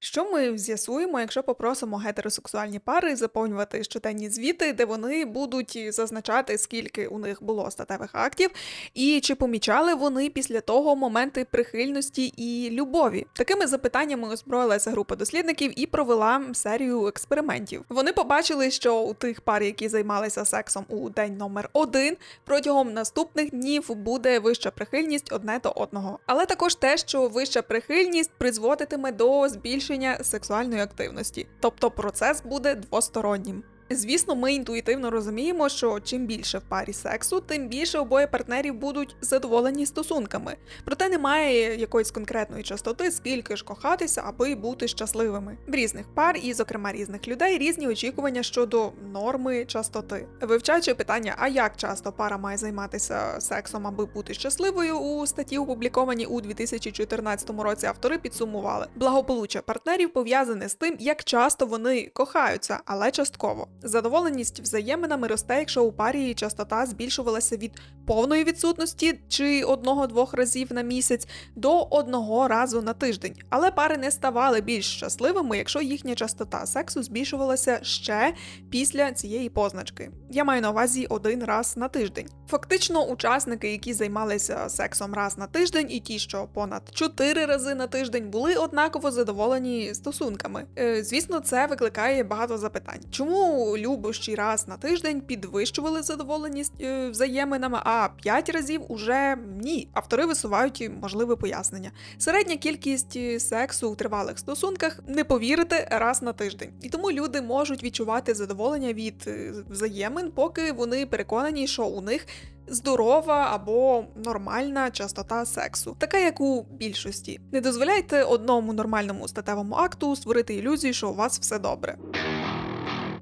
Що ми з'ясуємо, якщо попросимо гетеросексуальні пари заповнювати щоденні звіти, де вони будуть зазначати, скільки у них було статевих актів, і чи помічали вони після того моменти прихильності і любові? Такими запитаннями озброїлася група дослідників і провела серію експериментів. Вони побачили, що у тих пар, які займалися сексом у день номер один, протягом наступних днів буде вища прихильність одне до одного. Але також те, що вища прихильність призводитиме до збільшення сексуальної активності, тобто процес буде двостороннім. Звісно, ми інтуїтивно розуміємо, що чим більше в парі сексу, тим більше обоє партнерів будуть задоволені стосунками. Проте немає якоїсь конкретної частоти, скільки ж кохатися, аби бути щасливими. В різних пар і, зокрема, різних людей різні очікування щодо норми частоти. Вивчаючи питання, а як часто пара має займатися сексом, аби бути щасливою, у статті, опублікованій у 2014 році, автори підсумували, благополуччя партнерів пов'язане з тим, як часто вони кохаються, але частково. Задоволеність взаєминами росте, якщо у парі частота збільшувалася від повної відсутності чи одного-двох разів на місяць до одного разу на тиждень. Але пари не ставали більш щасливими, якщо їхня частота сексу збільшувалася ще після цієї позначки. Я маю на увазі один раз на тиждень. Фактично, учасники, які займалися сексом раз на тиждень, і ті, що понад 4 рази на тиждень, були однаково задоволені стосунками. Е, звісно, це викликає багато запитань. Чому любощі раз на тиждень підвищували задоволеність е, взаєминами, а 5 разів уже ні. Автори висувають можливе пояснення. Середня кількість е, сексу у тривалих стосунках не повірите раз на тиждень, і тому люди можуть відчувати задоволення від е, взаємин, поки вони переконані, що у них здорова або нормальна частота сексу, така як у більшості. Не дозволяйте одному нормальному статевому акту створити ілюзію, що у вас все добре.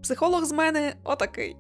Психолог з мене отакий.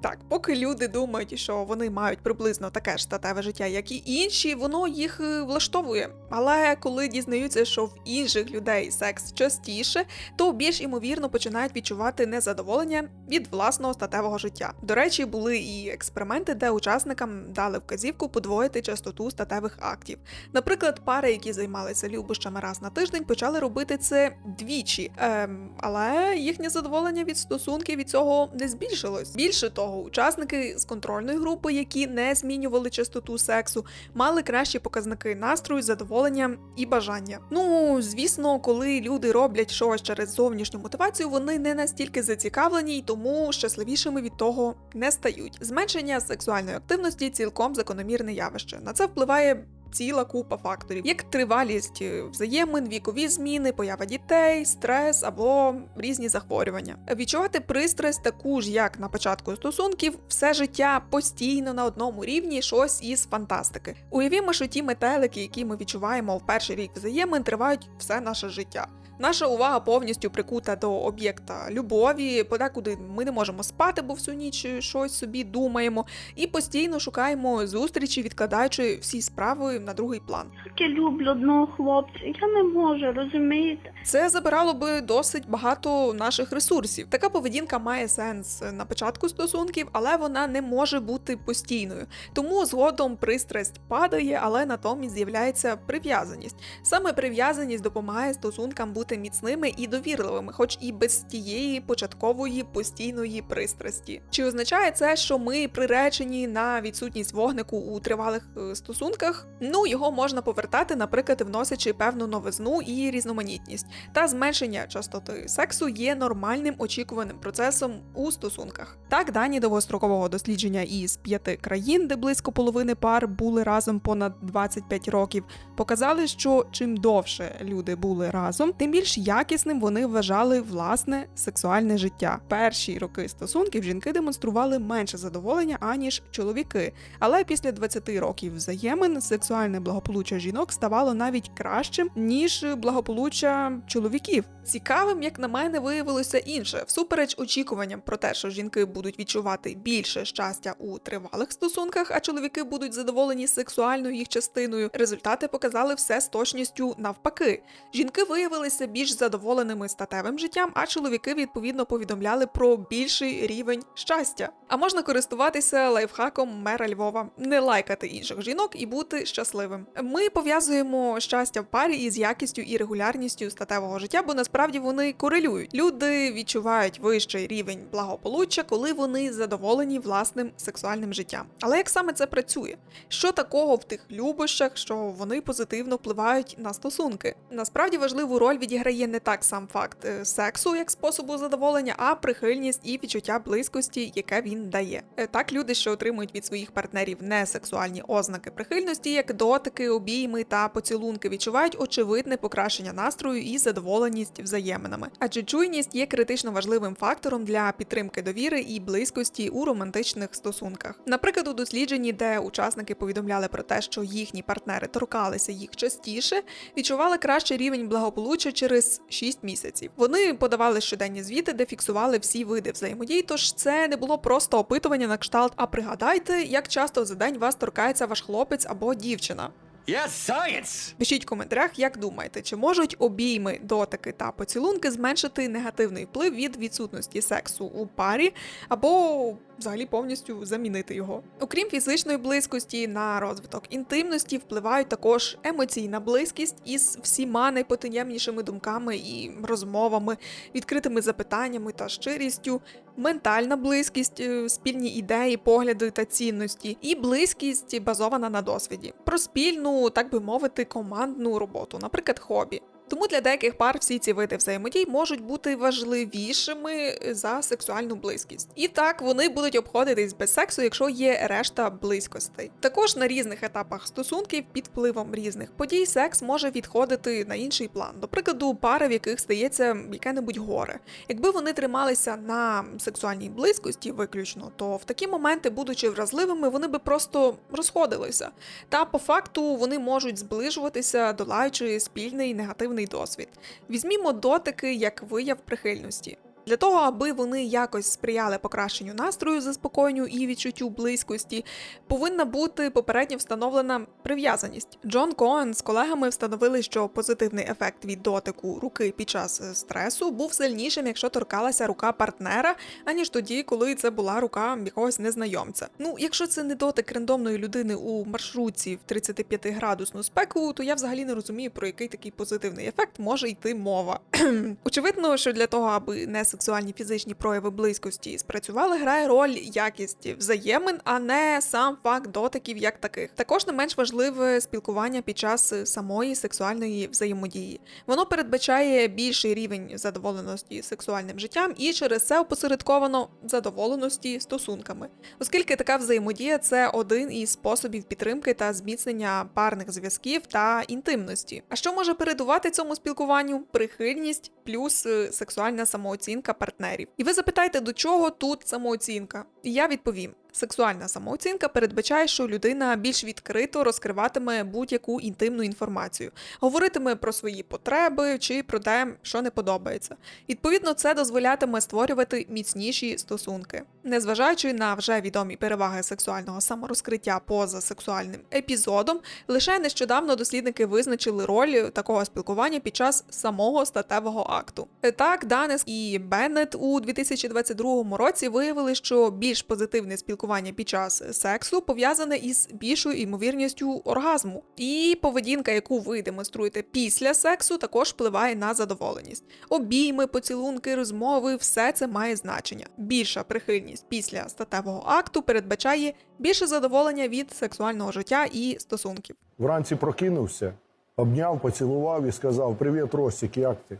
Так, поки люди думають, що вони мають приблизно таке ж статеве життя, як і інші, воно їх е, влаштовує. Але коли дізнаються, що в інших людей секс частіше, то більш імовірно починають відчувати незадоволення від власного статевого життя. До речі, були і експерименти, де учасникам дали вказівку подвоїти частоту статевих актів. Наприклад, пари, які займалися любощами раз на тиждень, почали робити це двічі, ем, але їхнє задоволення від стосунків від цього не збільшилось. Більше того, учасники з контрольної групи, які не змінювали частоту сексу, мали кращі показники настрою, задоволення і бажання. Ну, звісно, коли люди роблять щось через зовнішню мотивацію, вони не настільки зацікавлені і тому щасливішими від того не стають. Зменшення сексуальної активності цілком закономірне явище. На це впливає. Ціла купа факторів, як тривалість е, взаємин, вікові зміни, поява дітей, стрес або різні захворювання. Відчувати пристрасть таку ж, як на початку стосунків, все життя постійно на одному рівні, щось із фантастики. Уявімо, що ті метелики, які ми відчуваємо в перший рік взаємин, тривають все наше життя. Наша увага повністю прикута до об'єкта любові, подекуди ми не можемо спати, бо всю ніч щось собі думаємо, і постійно шукаємо зустрічі, відкладаючи всі справи на другий план. Я люблю одного хлопця, я не можу, розумієте? Це забирало би досить багато наших ресурсів. Така поведінка має сенс на початку стосунків, але вона не може бути постійною. Тому згодом пристрасть падає, але натомість з'являється прив'язаність. Саме прив'язаність допомагає стосункам бути міцними і довірливими, хоч і без тієї початкової постійної пристрасті. Чи означає це, що ми приречені на відсутність вогнику у тривалих е, стосунках? Ну його можна повертати, наприклад, вносячи певну новизну і різноманітність. Та зменшення частоти сексу є нормальним очікуваним процесом у стосунках. Так, дані довгострокового дослідження із п'яти країн, де близько половини пар були разом понад 25 років, показали, що чим довше люди були разом, тим більш якісним вони вважали власне сексуальне життя. Перші роки стосунків жінки демонстрували менше задоволення аніж чоловіки, але після 20 років взаємин сексуальне благополуччя жінок ставало навіть кращим ніж благополуччя чоловіків. Цікавим, як на мене, виявилося інше. Всупереч очікуванням про те, що жінки будуть відчувати більше щастя у тривалих стосунках, а чоловіки будуть задоволені сексуальною їх частиною. Результати показали все з точністю навпаки. Жінки виявилися почувалися більш задоволеними статевим життям, а чоловіки відповідно повідомляли про більший рівень щастя. А можна користуватися лайфхаком мера Львова, не лайкати інших жінок і бути щасливим. Ми пов'язуємо щастя в парі із якістю і регулярністю статевого життя, бо насправді вони корелюють. Люди відчувають вищий рівень благополуччя, коли вони задоволені власним сексуальним життям. Але як саме це працює? Що такого в тих любощах, що вони позитивно впливають на стосунки? Насправді важливу роль відіграє не так сам факт е, сексу як способу задоволення, а прихильність і відчуття близькості, яке він дає. Е, Так, люди, що отримують від своїх партнерів несексуальні ознаки прихильності, як дотики, обійми та поцілунки, відчувають очевидне покращення настрою і задоволеність взаєминами. Адже чуйність є критично важливим фактором для підтримки довіри і близькості у романтичних стосунках. Наприклад, у дослідженні, де учасники повідомляли про те, що їхні партнери торкалися їх частіше, відчували кращий рівень благополуччя через 6 місяців. Вони подавали щоденні звіти, де фіксували всі види взаємодії. Тож це не було просто опитування на кшталт. А пригадайте, як часто за день вас торкається ваш хлопець або дівчина. Yes, science! Пишіть в коментарях, як думаєте, чи можуть обійми, дотики та поцілунки зменшити негативний вплив від відсутності сексу у парі, або взагалі повністю замінити його. Окрім фізичної близькості, на розвиток інтимності впливають також емоційна близькість із всіма найпотаємнішими думками і розмовами, відкритими запитаннями та щирістю, ментальна близькість, е, спільні ідеї, погляди та цінності, і близькість базована на досвіді, про спільну, так би мовити, командну роботу, наприклад, хобі. Тому для деяких пар всі ці види взаємодій можуть бути важливішими за сексуальну близькість. І так вони будуть обходитись без сексу, якщо є решта близькостей. Також на різних етапах стосунків під впливом різних подій секс може відходити на інший план. До прикладу, пари, в яких стається яке-небудь горе. Якби вони трималися на сексуальній близькості виключно, то в такі моменти, будучи вразливими, вони би просто розходилися. Та по факту вони можуть зближуватися, долаючи спільний негативний досвід. Візьмімо дотики як вияв прихильності. Для того, аби вони якось сприяли покращенню настрою, заспокоєнню і відчуттю близькості, повинна бути попередньо встановлена прив'язаність. Джон Коен з колегами встановили, що позитивний ефект від дотику руки під час е, стресу був сильнішим, якщо торкалася рука партнера, аніж тоді, коли це була рука якогось незнайомця. Ну, якщо це не дотик рандомної людини у маршрутці в 35 градусну спеку, то я взагалі не розумію, про який такий позитивний ефект може йти мова. Очевидно, що для того, аби не сексуальні фізичні прояви близькості спрацювали, грає роль якість взаємин, а не сам факт дотиків як таких. Також не менш важливе спілкування під час самої сексуальної взаємодії. Воно передбачає більший рівень задоволеності сексуальним життям і через це опосередковано задоволеності стосунками, оскільки така взаємодія це один із способів підтримки та зміцнення парних зв'язків та інтимності. А що може передувати цьому спілкуванню? Прихильність плюс е, сексуальна самооцінка партнерів. І ви запитаєте, до чого тут самооцінка? Я відповім. Сексуальна самооцінка передбачає, що людина більш відкрито розкриватиме будь-яку інтимну інформацію, говоритиме про свої потреби чи про те, що не подобається. Відповідно, це дозволятиме створювати міцніші стосунки, незважаючи на вже відомі переваги сексуального саморозкриття поза сексуальним епізодом, лише нещодавно дослідники визначили роль такого спілкування під час самого статевого акту. Так, Данес і Беннет у 2022 році виявили, що більш позитивне спілкування під час сексу пов'язане із більшою ймовірністю оргазму. І поведінка, яку ви демонструєте після сексу, також впливає на задоволеність. Обійми, поцілунки, розмови все це має значення. Більша прихильність після статевого акту передбачає більше задоволення від сексуального життя і стосунків. Вранці прокинувся, обняв, поцілував і сказав: Привіт, Ростік, як ти?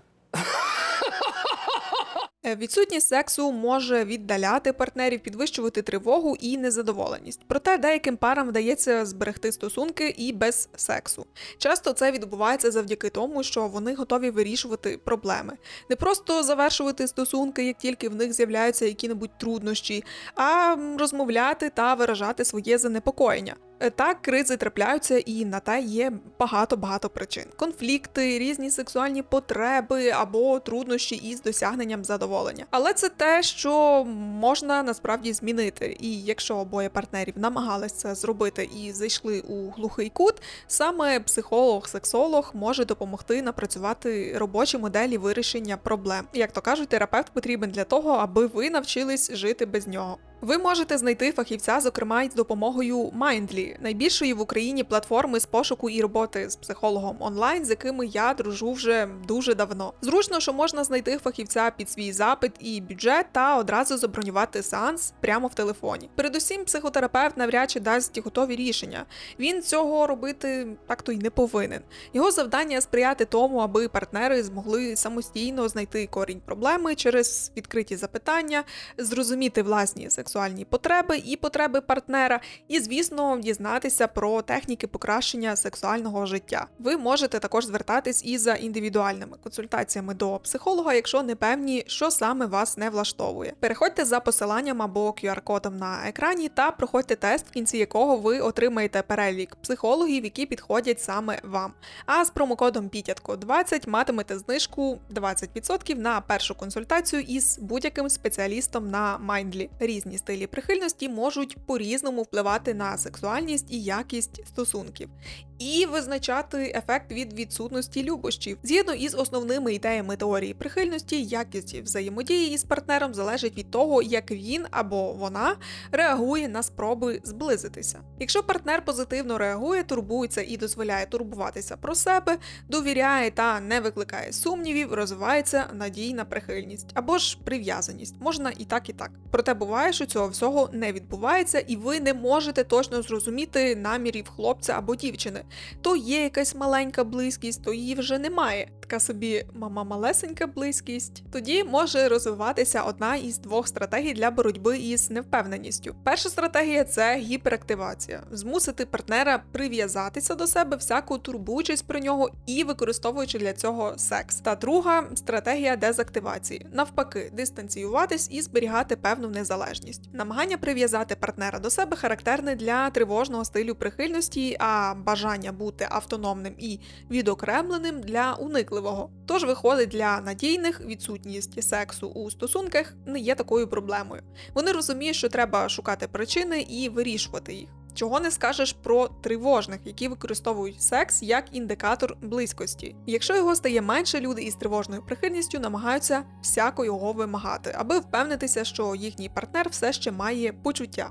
Е, Відсутність сексу може віддаляти партнерів, підвищувати тривогу і незадоволеність. Проте деяким парам вдається зберегти стосунки і без сексу. Часто це відбувається завдяки тому, що вони готові вирішувати проблеми, не просто завершувати стосунки, як тільки в них з'являються які-небудь труднощі, а розмовляти та виражати своє занепокоєння. Е, Так, кризи трапляються, і на те є багато-багато причин: конфлікти, різні сексуальні потреби або труднощі із досягненням задоволення. Але це те, що можна насправді змінити. І якщо обоє партнерів намагались це зробити і зайшли у глухий кут, саме психолог-сексолог може допомогти напрацювати робочі моделі вирішення проблем. Як то кажуть, терапевт потрібен для того, аби ви навчились жити без нього. Ви можете знайти фахівця, зокрема й з допомогою Mindly, найбільшої в Україні платформи з пошуку і роботи з психологом онлайн, з якими я дружу вже дуже давно. Зручно, що можна знайти фахівця під свій запит і бюджет та одразу забронювати сеанс прямо в телефоні. Передусім, психотерапевт навряд чи дасть готові рішення. Він цього робити так то й не повинен. Його завдання сприяти тому, аби партнери змогли самостійно знайти корінь проблеми через відкриті запитання, зрозуміти власні сексуальні потреби і потреби партнера, і, звісно, дізнатися про техніки покращення сексуального життя. Ви можете також звертатись і за індивідуальними консультаціями до психолога, якщо не певні, що саме вас не влаштовує. Переходьте за посиланням або QR-кодом на екрані та проходьте тест, в кінці якого ви отримаєте перелік психологів, які підходять саме вам. А з промокодом Пітятко 20 матимете знижку 20% на першу консультацію із будь-яким спеціалістом на Mindly. Різні стилі прихильності можуть по-різному впливати на сексуальність і якість стосунків. І визначати ефект від відсутності любощів. Згідно із основними ідеями теорії прихильності, якість взаємодії із партнером залежить від того, як він або вона реагує на спроби зблизитися. Якщо партнер позитивно реагує, турбується і дозволяє турбуватися про себе, довіряє та не викликає сумнівів, розвивається надійна прихильність або ж прив'язаність. Можна і так, і так. Проте буває, що цього всього не відбувається, і ви не можете точно зрозуміти намірів хлопця або дівчини. То є якась маленька близькість, то її вже немає. Така собі мама малесенька близькість. Тоді може розвиватися одна із двох стратегій для боротьби із невпевненістю. Перша стратегія це гіперактивація, змусити партнера прив'язатися до себе, всяко турбуючись про нього і використовуючи для цього секс. Та друга стратегія дезактивації, навпаки, дистанціюватись і зберігати певну незалежність. Намагання прив'язати партнера до себе характерне для тривожного стилю прихильності, а бажання бути автономним і відокремленим для уникливого. Тож виходить для надійних відсутність сексу у стосунках не є такою проблемою. Вони розуміють, що треба шукати причини і вирішувати їх. Чого не скажеш про тривожних, які використовують секс як індикатор близькості. Якщо його стає менше, люди із тривожною прихильністю намагаються всяко його вимагати, аби впевнитися, що їхній партнер все ще має почуття.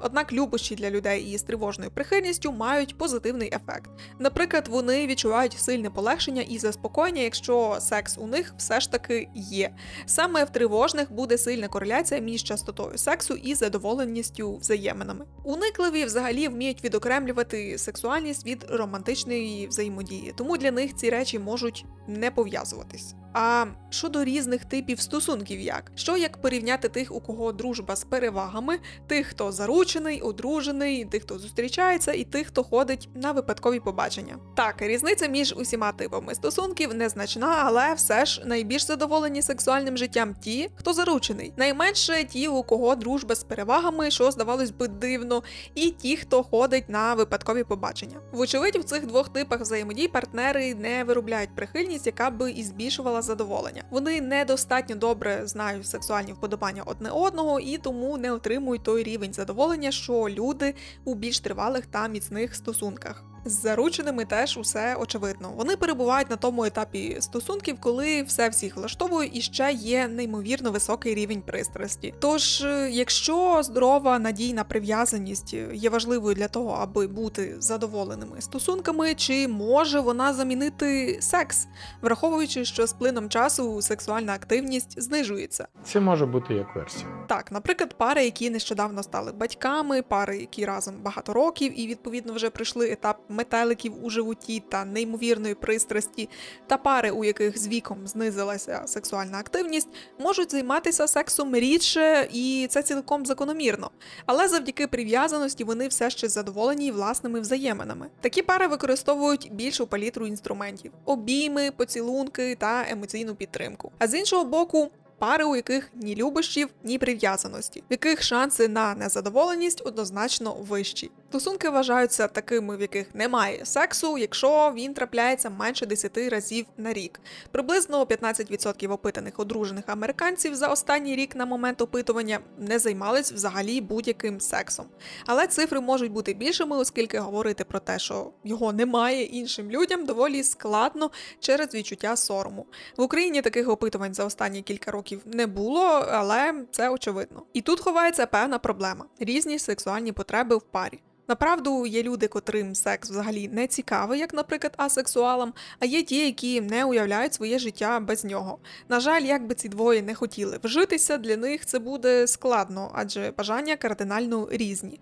Однак любощі для людей із тривожною прихильністю мають позитивний ефект. Наприклад, вони відчувають сильне полегшення і заспокоєння, якщо секс у них все ж таки є. Саме в тривожних буде сильна кореляція між частотою сексу і задоволеністю взаєминами. Уникливі взагалі вміють відокремлювати сексуальність від романтичної взаємодії, тому для них ці речі можуть не пов'язуватись. А щодо різних типів стосунків, як що як порівняти тих, у кого дружба з перевагами, тих, хто заручений, одружений, тих, хто зустрічається, і тих, хто ходить на випадкові побачення. Так, різниця між усіма типами стосунків незначна, але все ж найбільш задоволені сексуальним життям ті, хто заручений, найменше ті, у кого дружба з перевагами, що здавалось би дивно, і ті, хто ходить на випадкові побачення. Вочевидь, в цих двох типах взаємодій партнери не виробляють прихильність, яка би і збільшувала задоволення. Вони недостатньо добре знають сексуальні вподобання одне одного і тому не отримують той рівень задоволення, що люди у більш тривалих та міцних стосунках. З зарученими теж усе очевидно. Вони перебувають на тому етапі стосунків, коли все всіх влаштовує і ще є неймовірно високий рівень пристрасті. Тож, е, якщо здорова надійна прив'язаність є важливою для того, аби бути задоволеними стосунками, чи може вона замінити секс, враховуючи, що з плином часу сексуальна активність знижується. Це може бути як версія. Так, наприклад, пари, які нещодавно стали батьками, пари, які разом багато років і відповідно вже пройшли етап метеликів у животі та неймовірної пристрасті, та пари, у яких з віком знизилася сексуальна активність, можуть займатися сексом рідше, і це цілком закономірно. Але завдяки прив'язаності вони все ще задоволені власними взаєминами. Такі пари використовують більшу палітру інструментів: обійми, поцілунки та емоційну підтримку. А з іншого боку, пари, у яких ні любощів, ні прив'язаності, в яких шанси на незадоволеність однозначно вищі. Стосунки вважаються такими, в яких немає сексу, якщо він трапляється менше 10 разів на рік. Приблизно 15% опитаних одружених американців за останній рік на момент опитування не займались взагалі будь-яким сексом. Але цифри можуть бути більшими, оскільки говорити про те, що його немає іншим людям, доволі складно через відчуття сорому. В Україні таких опитувань за останні кілька років не було, але це очевидно. І тут ховається певна проблема: різні сексуальні потреби в парі. Направду є люди, котрим секс взагалі не цікавий, як, наприклад, асексуалам, а є ті, які не уявляють своє життя без нього. На жаль, як би ці двоє не хотіли вжитися, для них це буде складно, адже бажання кардинально різні.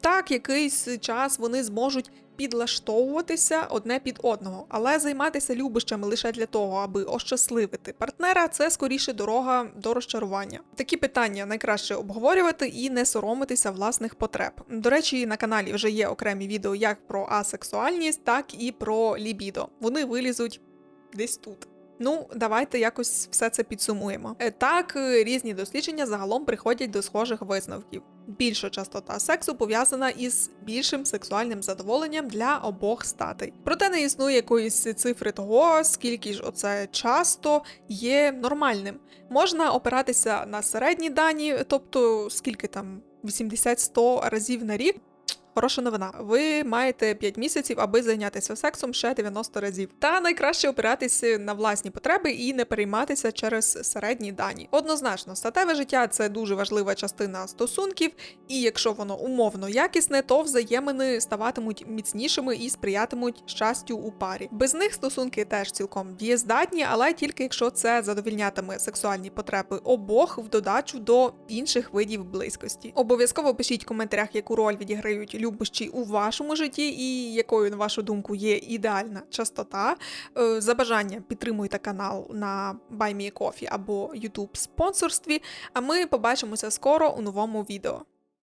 Так, якийсь час вони зможуть підлаштовуватися одне під одного, але займатися любощами лише для того, аби ощасливити партнера, це скоріше дорога до розчарування. Такі питання найкраще обговорювати і не соромитися власних потреб. До речі, на каналі вже є окремі відео як про асексуальність, так і про лібідо. Вони вилізуть десь тут. Ну, давайте якось все це підсумуємо. Е, Так, е, різні дослідження загалом приходять до схожих висновків. Більша частота сексу пов'язана із більшим сексуальним задоволенням для обох статей. Проте не існує якоїсь цифри того, скільки ж оце часто є нормальним. Можна опиратися на середні дані, тобто скільки там 80-100 разів на рік. Хороша новина. Ви маєте 5 місяців, аби зайнятися сексом ще 90 разів. Та найкраще опиратися на власні потреби і не перейматися через середні дані. Однозначно, статеве життя це дуже важлива частина стосунків, і якщо воно умовно якісне, то взаємини ставатимуть міцнішими і сприятимуть щастю у парі. Без них стосунки теж цілком дієздатні, але тільки якщо це задовільнятиме сексуальні потреби обох в додачу до інших видів близькості. Обов'язково пишіть в коментарях, яку роль відіграють любощі у вашому житті, і якою, на вашу думку, є ідеальна частота. Е, За бажання підтримуйте канал на BuyMeCoffee або YouTube спонсорстві. А ми побачимося скоро у новому відео.